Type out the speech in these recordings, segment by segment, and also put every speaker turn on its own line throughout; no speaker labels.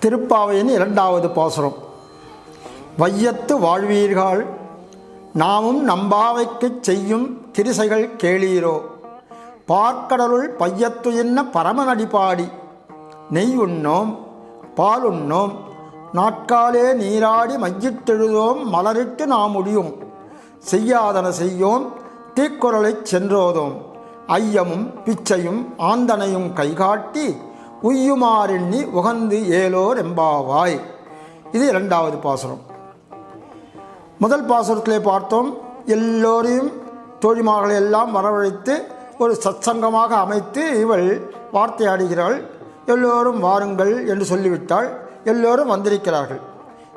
திருப்பாவையின் இரண்டாவது பாசுரம். வையத்து வாழ்வீர்கள் நாமும் நம்பாவைக்குச் செய்யும் திரிசைகள் கேளீரோ. பார்க்கடலுள் பையத்து என்ன பரமநடிபாடி நெய் உண்ணோம் பால் உண்ணோம் நாட்காலே நீராடி மையிட்டெழுதோம் மலரிட்டு நாம் முடியும் செய்யாதன செய்யோம் தீக்குறளைச் சென்றோதோம். ஐயமும் பிச்சையும் ஆந்தனையும் கைகாட்டி உய்யுமாறெண்ணி உகந்து ஏலோர் எம்பாவாய். இது இரண்டாவது பாசுரம். முதல் பாசுரத்திலே பார்த்தோம் எல்லோரையும் தோழிமார்களை எல்லாம் வரவழைத்து ஒரு சத்சங்கமாக அமைத்து இவள் வார்த்தையாடுகிறாள். எல்லோரும் வாருங்கள் என்று சொல்லிவிட்டால் எல்லோரும் வந்திருக்கிறார்கள்.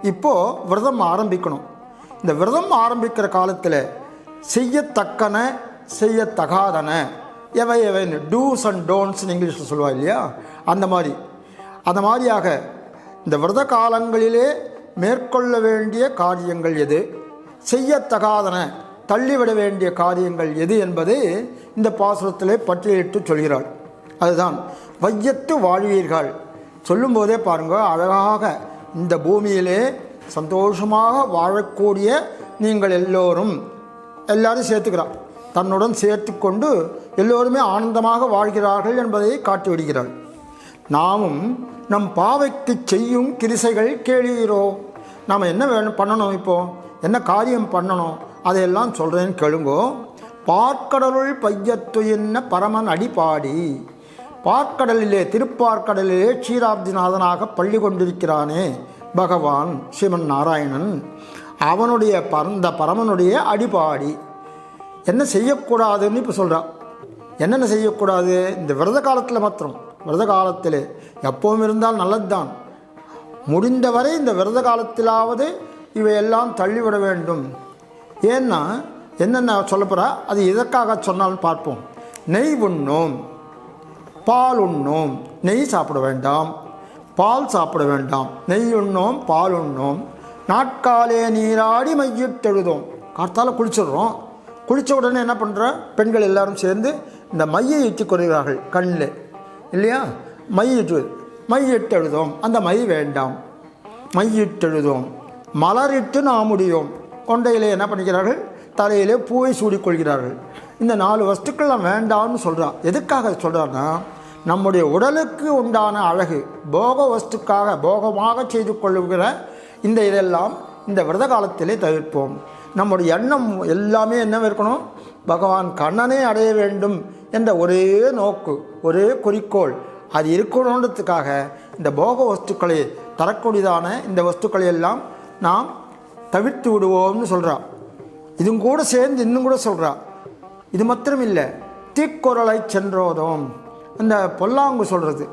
இப்போது விரதம் ஆரம்பிக்கணும். இந்த விரதம் ஆரம்பிக்கிற காலத்தில் செய்யத்தக்கன செய்யத்தகாதன. எவை எவைன்னு டூஸ் அண்ட் டோன்ட்ஸ்னு இங்கிலீஷில் சொல்லுவா இல்லையா? அந்த மாதிரி. அந்த மாதிரியாக இந்த விரத காலங்களிலே மேற்கொள்ள வேண்டிய காரியங்கள் எது? செய்யத்தகாதன தள்ளிவிட வேண்டிய காரியங்கள் எது என்பதை இந்த பாசுரத்திலே பட்டியலிட்டு சொல்கிறாள். அதுதான் வையத்து வாழ்வீர்கள். சொல்லும்போதே பாருங்க அழகாக இந்த பூமியிலே சந்தோஷமாக வாழக்கூடிய நீங்கள் எல்லோரும் எல்லாரும் சேர்த்துக்கிறான். தன்னுடன் சேர்த்து கொண்டு எல்லோருமே ஆனந்தமாக வாழ்கிறார்கள் என்பதை காட்டிவிடுகிறாள். நாமும் நம் பாவைக்கு செய்யும் கிரிசைகள் கேளுகிறோ? நாம் என்ன வேணும் பண்ணணும் இப்போ? என்ன காரியம் பண்ணணும்? அதையெல்லாம் சொல்கிறேன்னு கேளுங்கோ. பார்க்கடலுள் பையத்து என்ன பரமன் அடிப்பாடி பார்க்கடலிலே திருப்பார்க்கடலிலே க்ஷீராப்திநாதனாக பள்ளி கொண்டிருக்கிறானே பகவான் ஸ்ரீமன் நாராயணன். அவனுடைய பரந்த பரமனுடைய அடிபாடி. என்ன செய்யக்கூடாதுன்னு இப்போ சொல்கிறான் என்னென்ன செய்யக்கூடாது? இந்த விரத காலத்தில் மாத்திரம். விரத காலத்தில் எப்பவும் இருந்தால் நல்லதுதான். முடிந்தவரை இந்த விரத காலத்திலாவது இவையெல்லாம் தள்ளிவிட வேண்டும். ஏன்னா என்னென்ன சொல்லப்போகிறா அது எதற்காக சொன்னாலும் பார்ப்போம். நெய் உண்ணோம். பால் உண்ணோம். நெய் சாப்பிட வேண்டாம். பால் சாப்பிட வேண்டாம். நெய் உண்ணோம் பால் உண்ணோம். நாட்காலே நீராடி மையிட்டெழுதோம். காத்தால குளிச்சிடுறோம். குளித்த உடனே என்ன பண்ணுற பெண்கள் எல்லாரும் சேர்ந்து இந்த மையை இட்டு கொள்கிறார்கள் கண்ணில் இல்லையா? மையிட்டு மையிட்டெழுதோம் அந்த மை வேண்டாம். மையிட்டெழுதோம் மலரிட்டு நாம் முடியும். கொண்டையிலே என்ன பண்ணிக்கிறார்கள்? தலையிலே பூவை சூடிக்கொள்கிறார்கள். இந்த நாலு வஸ்துக்கள்லாம் வேண்டாம்னு சொல்கிறார் எதுக்காக சொல்கிறாருன்னா நம்முடைய உடலுக்கு உண்டான அழகு போக வஸ்துக்காக போகமாக செய்து கொள்ளுகிற இந்த இதெல்லாம் இந்த விரத காலத்திலே தவிர்ப்போம். நம்முடைய எண்ணம் எல்லாமே என்ன இருக்கணும்? பகவான் கண்ணனே அடைய வேண்டும் என்ற ஒரே நோக்கு ஒரே குறிக்கோள். அது இருக்கணுன்றதுக்காக இந்த போக வஸ்துக்களை தரக்கூடியதான இந்த வஸ்துக்களை எல்லாம் நாம் தவிர்த்து விடுவோம்னு சொல்கிறா இதுவும் கூட சேர்ந்து இன்னும் கூட சொல்கிறா இது மாத்திரம் இல்லை தீக்குரலை சென்றோதும். இந்த பொல்லாங்கு சொல்கிறது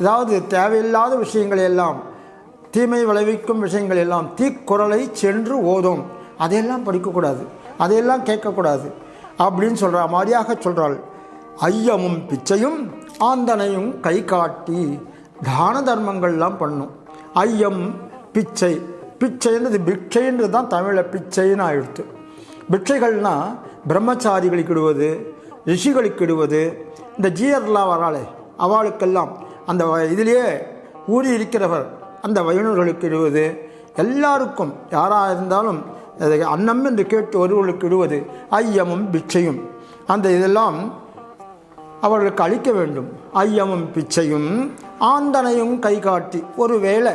அதாவது தேவையில்லாத விஷயங்களை எல்லாம் தீமை விளைவிக்கும் விஷயங்கள் எல்லாம் தீக்குறளை சென்று ஓதும். அதையெல்லாம் படிக்கக்கூடாது அதையெல்லாம் கேட்கக்கூடாது அப்படின்னு சொல்கிற மாதிரியாக சொல்கிறாள் ஐயமும் பிச்சையும் ஆந்தனையும் கை காட்டி தான தர்மங்கள்லாம் பண்ணும். ஐயம் பிச்சை பிச்சைன்றது பிக்ஷைன்றது தான் தமிழில் பிச்சைன்னு ஆயிடுத்து. பிக்ஷைகள்னா பிரம்மச்சாரிகளுக்கு இடுவது ரிஷிகளுக்கு இடுவது. இந்த ஜீயர்லாம் வராளே அவளுக்கெல்லாம் அந்த இதிலேயே ஊறி இருக்கிறவர் அந்த வயனர்களுக்கு இடுவது. எல்லாருக்கும் யாராக இருந்தாலும் அன்னம் என்று கேட்டு ஒருவர்களுக்கு இடுவது ஐயமும் பிச்சையும். அந்த இதெல்லாம் அவர்களுக்கு அளிக்க வேண்டும். ஐயமும் பிச்சையும் ஆந்தனையும் கை காட்டி ஒருவேளை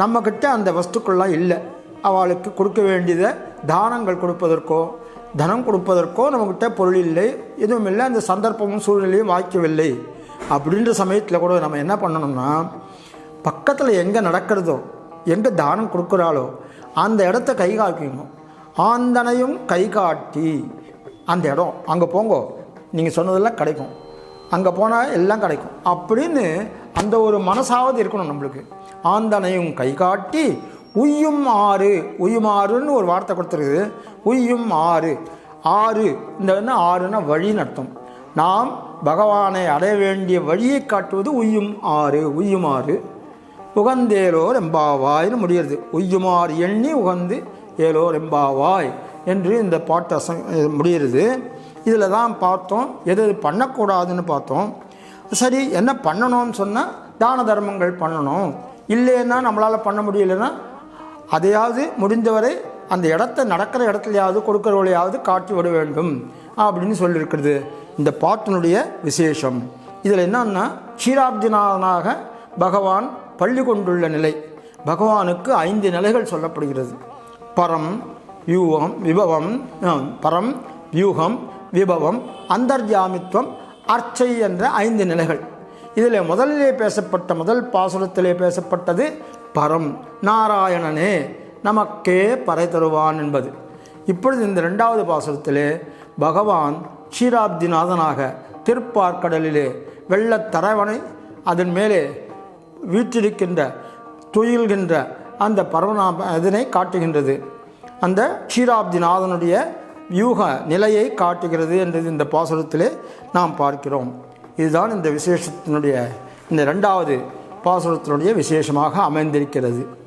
நம்மக்கிட்ட அந்த வஸ்துக்கள்லாம் இல்லை. அவளுக்கு கொடுக்க வேண்டியதை தானங்கள் கொடுப்பதற்கோ தனம் கொடுப்பதற்கோ நம்மக்கிட்ட பொருள் இல்லை. எதுவும் இல்லை. அந்த சந்தர்ப்பமும் சூழ்நிலையும் வாய்க்கவில்லை. அப்படின்ற சமயத்தில் கூட நம்ம என்ன பண்ணணும்னா பக்கத்தில் எங்கே நடக்கிறதோ எங்கே தானம் கொடுக்குறாளோ அந்த இடத்த கை காட்டிக்கணும் ஆந்தனையும் கை காட்டி. அந்த இடம். அங்கே போங்கோ. நீங்கள் சொன்னதெல்லாம் கிடைக்கும். அங்கே போனால் எல்லாம் கிடைக்கும். அப்படின்னு அந்த ஒரு மனசாவது இருக்கணும் நம்மளுக்கு. ஆந்தனையும் கை காட்டி உய்யும் ஆறு. உய்யுமாறுன்னு ஒரு வார்த்தை கொடுத்துருக்குது. உய்யும் ஆறு. ஆறு. இந்த என்ன? ஆறுன்னா வழின்னு அர்த்தம். நாம் பகவானை அடைய வேண்டிய வழியை காட்டுவது உய்யும் ஆறு. உய்யுமாறு உகந்தேலோர் எம்பாவாய்னு முடிகிறது. உய்யுமாறு எண்ணி உகந்து ஏலோர் எம்பாவாய் என்று இந்த பாட்டு அச முடிகிறது. இதில் தான் பார்த்தோம் எது எது பண்ணக்கூடாதுன்னு பார்த்தோம். சரி என்ன பண்ணணும்னு சொன்னால் தான தர்மங்கள் பண்ணணும். இல்லைன்னா நம்மளால் பண்ண முடியலைன்னா அதையாவது முடிந்தவரை அந்த இடத்த நடக்கிற இடத்துலையாவது கொடுக்குற வழியாவது காட்டி விட வேண்டும் அப்படின்னு சொல்லியிருக்கிறது இந்த பாட்டினுடைய விசேஷம். இதில் என்னன்னா க்ஷீராப்திநாதனாக பகவான் பள்ளி கொண்டுள்ள நிலை பகவானுக்கு ஐந்து நிலைகள் சொல்லப்படுகிறது. பரம் வியூகம் விபவம் பரம் வியூகம் விபவம் அந்தர்ஜாமித்வம் அர்ச்சை என்ற ஐந்து நிலைகள். இதில் முதலிலே பேசப்பட்ட முதல் பாசுரத்திலே பேசப்பட்டது பரம் நாராயணனே நமக்கே பறை தருவான் என்பது. இப்பொழுது இந்த ரெண்டாவது பாசுரத்திலே பகவான் க்ஷீராப்திநாதனாக திருப்பார்க்கடலிலே வெள்ளத்தரவனை அதன் மேலே வீற்றிருக்கின்ற துயில்கின்ற அந்த பரவனா இதனை காட்டுகின்றது. அந்த க்ஷீராப்திநாதனுடைய வியூக நிலையை காட்டுகிறது என்றது இந்த பாசுரத்திலே நாம் பார்க்கிறோம். இதுதான் இந்த விசேஷத்தினுடைய இந்த ரெண்டாவது பாசுரத்தினுடைய விசேஷமாக அமைந்திருக்கிறது.